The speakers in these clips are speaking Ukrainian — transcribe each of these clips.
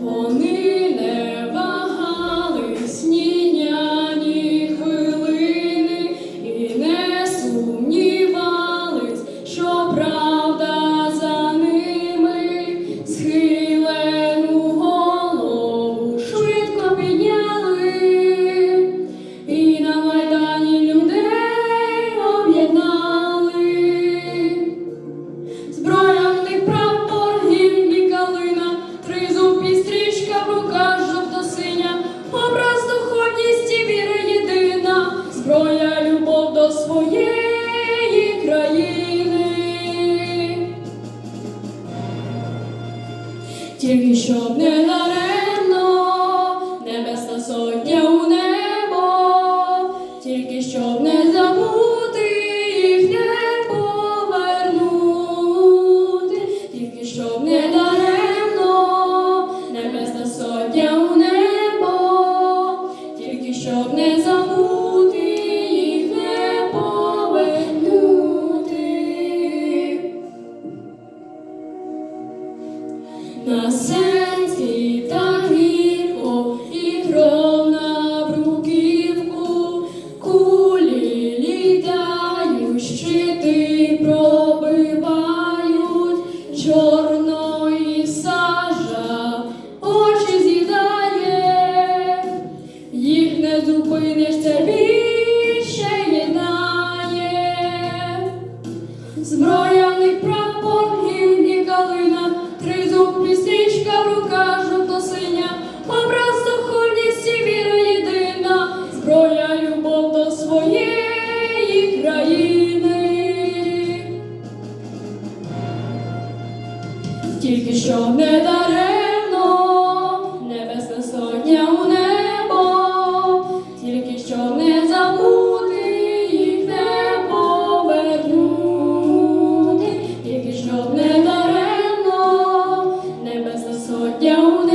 Вони не своєї країни. Тільки щоб не даремно На серці та гірко і кров на бруківку, кулі літають, щити пробивають, чорної сажа очі з'їдає, їх не зупиниш, Тільки що не даремно небесна сотня у небо, тільки що не забути їх не повернути, тільки щоб не даремно небесна сотня у небо,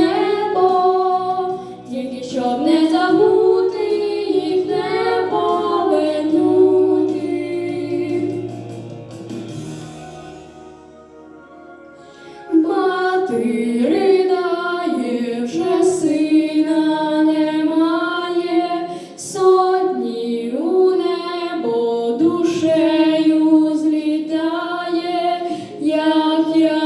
ридає, вже сина немає, сотні у небо душею злітає, як я